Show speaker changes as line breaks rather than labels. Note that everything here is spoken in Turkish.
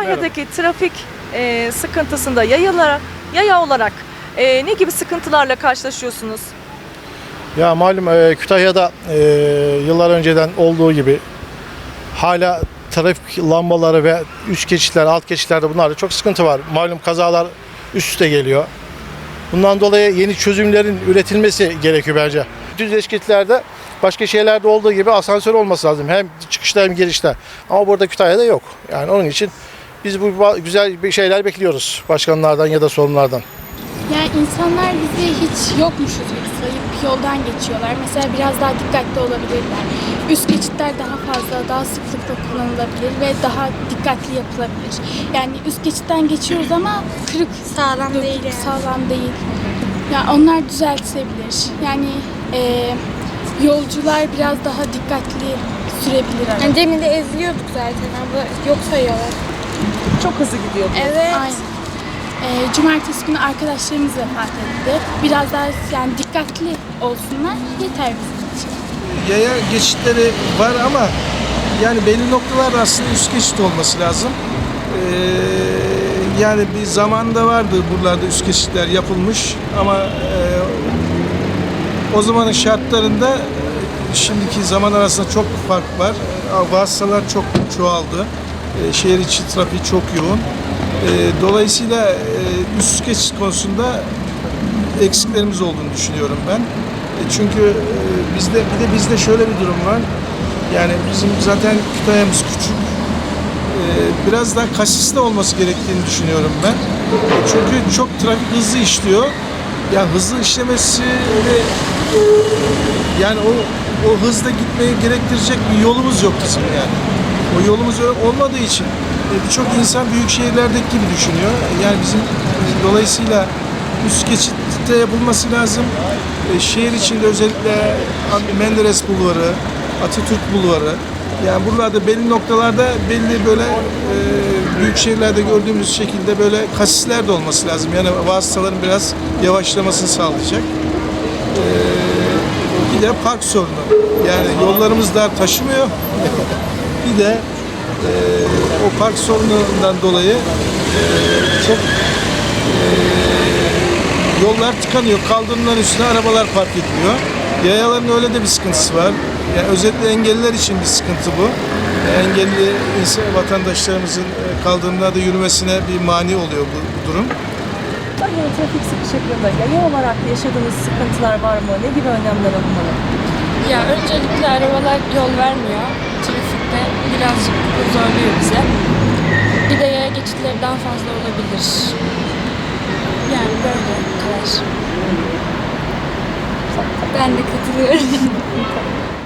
Kütahya'daki trafik e, sıkıntısında yayalara, yaya olarak e, ne gibi sıkıntılarla karşılaşıyorsunuz?
Ya malum e, Kütahya'da e, yıllar önceden olduğu gibi hala trafik lambaları ve üst geçitler, alt geçitlerde bunlarda çok sıkıntı var. Malum kazalar üst üste geliyor. Bundan dolayı yeni çözümlerin üretilmesi gerekiyor bence. Düz geçitlerde başka şeylerde olduğu gibi asansör olması lazım. Hem çıkışta hem girişte. Ama burada Kütahya'da yok. Yani onun için biz bu güzel bir şeyler bekliyoruz başkanlardan ya da sorumlulardan.
Yani insanlar bizi hiç yokmuşuz gibi sayıp yoldan geçiyorlar. Mesela biraz daha dikkatli olabilirler. Üst geçitler daha fazla, daha sıklıkla kullanılabilir ve daha dikkatli yapılabilir. Yani üst geçitten geçiyoruz ama kırık
Sağlam
dökük,
değil yani.
sağlam değil. Yani onlar düzeltilebilir. Yani eee, yolcular biraz daha dikkatli sürebilir.
Yani demin de eziliyorduk zaten abla. Yok sayıyorlar.
Çok hızlı gidiyor.
Evet.
Aynen. Ee, cumartesi günü arkadaşlarımız vefat etti. Biraz daha yani dikkatli olsunlar yeter bizim için.
yaya geçitleri var ama yani belli noktalar aslında üst geçit olması lazım. Ee, yani bir zamanda vardı buralarda üst geçitler yapılmış ama e, o zamanın şartlarında e, şimdiki zaman arasında çok fark var. E, Vasıtalar çok çoğaldı. E, şehir içi trafiği çok yoğun. E, dolayısıyla e, üst geçit konusunda eksiklerimiz olduğunu düşünüyorum ben. Çünkü bizde bir de bizde şöyle bir durum var. Yani bizim zaten Kütahya'mız küçük. Biraz daha kasisli olması gerektiğini düşünüyorum ben. Çünkü çok trafik hızlı işliyor. Ya hızlı işlemesi ve yani o o hızda gitmeyi gerektirecek bir yolumuz yok bizim yani. O yolumuz olmadığı için e, birçok insan büyük şehirlerdeki gibi düşünüyor. Yani bizim e, dolayısıyla üst geçitte yapılması lazım. E, şehir içinde özellikle Menderes Bulvarı, Atatürk Bulvarı yani buralarda belli noktalarda belli böyle e, büyük şehirlerde gördüğümüz şekilde böyle kasisler de olması lazım. Yani vasıtaların biraz yavaşlamasını sağlayacak. Bir de park sorunu. Yani yollarımız dar taşımıyor. bir de e, o park sorunundan dolayı e, çok e, yollar tıkanıyor. Kaldırımların üstüne arabalar park ediliyor. Yayaların öyle de bir sıkıntısı var. Yani özellikle engelliler için bir sıkıntı bu. Engelli insan, vatandaşlarımızın e, kaldırımlarda yürümesine bir mani oluyor bu, bu durum.
Kütahya'nın trafik sıkışıklığında yaya olarak yaşadığınız sıkıntılar var mı? Ne gibi önlemler alınmalı?
Ya öncelikle arabalar yol vermiyor. Trafikte birazcık zorluyor bize. Bir de yaya geçitleri daha fazla olabilir. Yani böyle kadar.
Ben de katılıyorum.